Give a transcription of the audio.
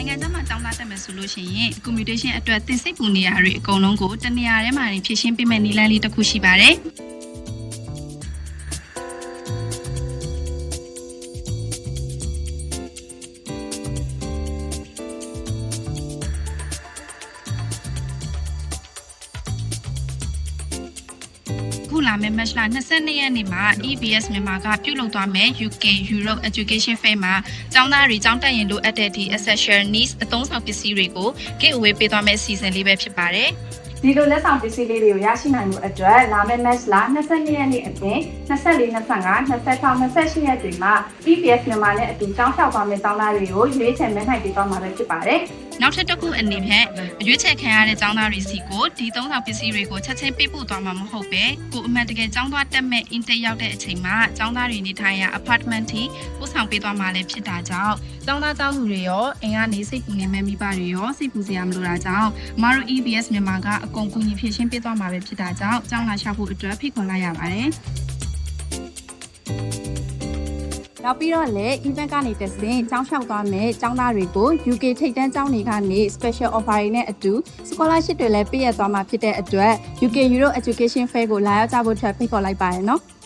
မှာကျောင်းသားတက်မယ်ဆိုလို့ရှိရင် commutation အတွက်သင်စိတ်ပူနေရတွေအကုန်လုံးကိုတနေရာထဲမှာနေဖြည့်ရှင်းပေးမယ့်နည်းလမ်းလေးတစ်ခုရှိပါတယ်။ လာမယ့် match လ22ရက်နေ့မှာ EBS မြန်မာကပြုလုပ်သွားမယ် UK Europe Education Fair မှာကျောင်းသားတွေကျောင်းတက်ရင်လိုအပ်တဲ့ဒီ essential needs အသုံးဆောင်ပစ္စည်းတွေကို giveaway ပေးသွားမယ့်အစီအစဉ်လေးပဲဖြစ်ပါတယ်ဒီလိုလက်ဆောင်ပစ္စည်းလေးတွေကိုရရှိနိုင်မှုအတွက်လာမယ့် match လာ22ရက်နေ့အပြင်24 25 26 28ရက်တွေမှာ EPS မြန်မာနဲ့အတူကြောင်းလျှောက်သွားမယ့်ကျောင်းသားတွေကိုရွေးချယ်မဲနိုင်ပေးသွားမှာပဲဖြစ်ပါတယ်။။ နောက်ထပ်တစ်ခုအနေဖြင့်အရွေးချယ်ခံရတဲ့ကျောင်းသားတွေစီကိုဒီသုံးဆောင်ပစ္စည်းတွေကိုချက်ချင်းပေးပို့သွားမှာမဟုတ်ပဲကိုအမှန်တကယ်ကျောင်းသားတက်မဲ့ intake ရောက်တဲ့အချိန်မှာကျောင်းသားတွေနေထိုင်ရာ apartment ထိပို့ဆောင်ပေးသွားမှာလည်းဖြစ်တာကြောင့်ကျောင်းသားကျောင်းသူတွေရောအိမ်ကနေစိတ်ပူနေမဲ့မိဘတွေရောစိတ်ပူစရာမလိုတာကြောင့်မတို့ EBS မြန်မာကအကုန်ကူညီဖြည့်ရှင်းပေးသွားမှာပဲဖြစ်တာကြောင့်ကျောင်းလာလျှောက်ဖို့အတွက်ဖိတ်ခေါ်လိုက်ရပါတယ်။ နောက်ပြီးတော့လည်း event ကနေတက်စဉ်ကျောင်းလျှောက်သွားမယ်ကျောင်းသားတွေကို UK ထိပ်တန်းကျောင်းတွေကနေ special offer တွေနဲ့အတူ scholarship တွေလည်းပေးရသွားမှာဖြစ်တဲ့အတွက် UK Euro Education Fair ကိုလာရောက်ကြဖို့ထပ်ဖိတ်ခေါ်လိုက်ပါရနော်။